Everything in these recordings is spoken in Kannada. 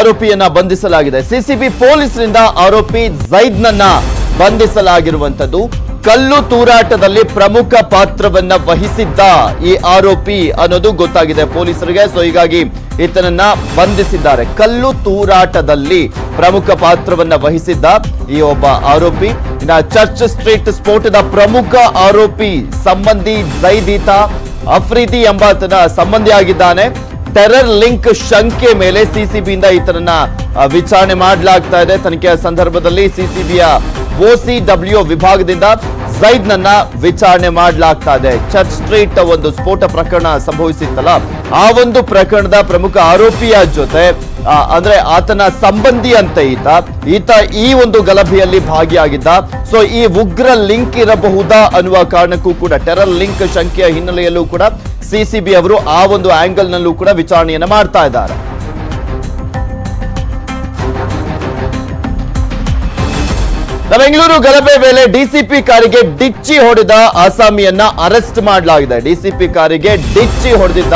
ಆರೋಪಿಯನ್ನ ಬಂಧಿಸಲಾಗಿದೆ. ಸಿಸಿಬಿ ಪೊಲೀಸರಿಂದ ಆರೋಪಿ ಜೈದ್ನನ್ನ ಬಂಧಿಸಲಾಗಿರುವಂತದ್ದು ಕಲ್ಲು ತೂರಾಟದಲ್ಲಿ ಪ್ರಮುಖ ಪಾತ್ರವನ್ನ ವಹಿಸಿದ್ದ ಈ ಆರೋಪಿ ಅನ್ನೋದು ಗೊತ್ತಾಗಿದೆ ಪೊಲೀಸರಿಗೆ. ಸೊ ಹೀಗಾಗಿ ಈತನನ್ನ ಬಂಧಿಸಿದ್ದಾರೆ. ಕಲ್ಲು ತೂರಾಟದಲ್ಲಿ ಪ್ರಮುಖ ಪಾತ್ರವನ್ನ ವಹಿಸಿದ್ದ ಈ ಒಬ್ಬ ಆರೋಪಿ. ಇನ್ನ ಚರ್ಚ್ ಸ್ಟ್ರೀಟ್ ಸ್ಫೋಟದ ಪ್ರಮುಖ ಆರೋಪಿ ಸಂಬಂಧಿ ಜೈದೀತ ಅಫ್ರೀದಿ ಎಂಬಾತನ ಸಂಬಂಧಿಯಾಗಿದ್ದಾನೆ. ಟೆರರ್ ಲಿಂಕ್ ಶಂಕೆ ಮೇಲೆ ಸಿಸಿಬಿಯಿಂದ ಈತನನ್ನ ವಿಚಾರಣೆ ಮಾಡಲಾಗ್ತಾ ಇದೆ. ತನಿಖೆಯ ಸಂದರ್ಭದಲ್ಲಿ ಸಿಸಿಬಿಯ ಓಸಿ ಡಬ್ಲ್ಯೂ ವಿಭಾಗದಿಂದ ಝೈದ್ ನನ್ನ ವಿಚಾರಣೆ ಮಾಡಲಾಗ್ತಾ ಇದೆ. ಚರ್ಚ್ ಸ್ಟ್ರೀಟ್ ಒಂದು ಸ್ಫೋಟ ಪ್ರಕರಣ ಸಂಭವಿಸಿತ್ತಲ್ಲ, ಆ ಒಂದು ಪ್ರಕರಣದ ಪ್ರಮುಖ ಆರೋಪಿಯ ಜೊತೆ ಅಂದ್ರೆ ಆತನ ಸಂಬಂಧಿ ಅಂತ ಈತ. ಈತ ಈ ಒಂದು ಗಲಭೆಯಲ್ಲಿ ಭಾಗಿಯಾಗಿದ್ದ. ಸೊ ಈ ಉಗ್ರ ಲಿಂಕ್ ಇರಬಹುದಾ ಅನ್ನುವ ಕಾರಣಕ್ಕೂ ಕೂಡ ಟೆರರ್ ಲಿಂಕ್ ಶಂಕೆಯ ಹಿನ್ನೆಲೆಯಲ್ಲೂ ಕೂಡ ಸಿಸಿಬಿ ಅವರು ಆ ಒಂದು ಆಂಗಲ್ ನಲ್ಲೂ ಕೂಡ ವಿಚಾರಣೆಯನ್ನ ಮಾಡ್ತಾ ಇದ್ದಾರೆ. ಬೆಂಗಳೂರು ಗಲಭೆ ವೇಳೆ ಡಿಸಿಪಿ ಕಾರಿಗೆ ಡಿಚ್ಚಿ ಹೊಡೆದ ಆಸಾಮಿಯನ್ನ ಅರೆಸ್ಟ್ ಮಾಡಲಾಗಿದೆ. ಡಿಸಿಪಿ ಕಾರಿಗೆ ಡಿಚ್ಚಿ ಹೊಡೆದಿದ್ದ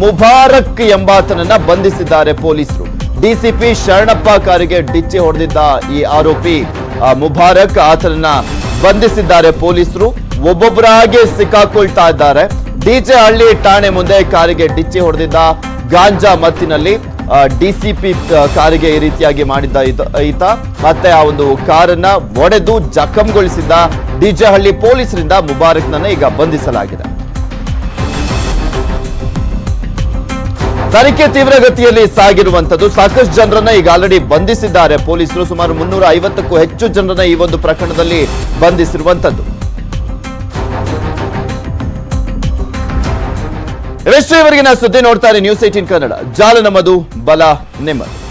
ಮುಬಾರಕ್ ಎಂಬಾತನನ್ನ ಬಂಧಿಸಿದ್ದಾರೆ ಪೊಲೀಸರು. ಡಿಸಿಪಿ ಶರಣಪ್ಪ ಕಾರಿಗೆ ಡಿಚ್ಚಿ ಹೊಡೆದಿದ್ದ ಈ ಆರೋಪಿ ಮುಬಾರಕ್ ಆತನನ್ನ ಬಂಧಿಸಿದ್ದಾರೆ ಪೊಲೀಸರು. ಒಬ್ಬೊಬ್ಬರಾಗಿ ಸಿಕ್ಕಾಕೊಳ್ತಾ ಇದ್ದಾರೆ. ಡಿಜೆ ಹಳ್ಳಿ ಠಾಣೆ ಮುಂದೆ ಕಾರಿಗೆ ಡಿಚ್ಚಿ ಹೊಡೆದಿದ್ದ ಗಾಂಜಾ ಮತ್ತಿನಲ್ಲಿ ಡಿಸಿಪಿ ಕಾರಿಗೆ ಈ ರೀತಿಯಾಗಿ ಮಾಡಿದ್ದ ಈತ- ಮತ್ತೆ ಆ ಒಂದು ಕಾರನ್ನ ಒಡೆದು ಜಖಂಗೊಳಿಸಿದ್ದ ಡಿಜೆ ಹಳ್ಳಿ ಪೊಲೀಸರಿಂದ ಮುಬಾರಕ್ನನ್ನ ಈಗ ಬಂಧಿಸಲಾಗಿದೆ. ತನಿಖೆ ತೀವ್ರಗತಿಯಲ್ಲಿ ಸಾಗಿರುವಂತದ್ದು ಸಾಕಷ್ಟು ಜನರನ್ನ ಈಗ ಆಲ್ರೆಡಿ ಬಂಧಿಸಿದ್ದಾರೆ. ಪೊಲೀಸರು ಸುಮಾರು ಮುನ್ನೂರ ಐವತ್ತಕ್ಕೂ ಹೆಚ್ಚು ಜನರನ್ನ ಈ ಒಂದು ಪ್ರಕರಣದಲ್ಲಿ ಬಂಧಿಸಿರುವಂತದ್ದು ಇವೆಷ್ಟು ನಾನು ಸುದ್ದಿ ನೋಡ್ತಾರೆ ನ್ಯೂಸ್ ಏಟೀನ್ ಕನ್ನಡ. ಜಾಲ ನಮ್ಮದು ಬಲ, ನಿಮ್ಮದು.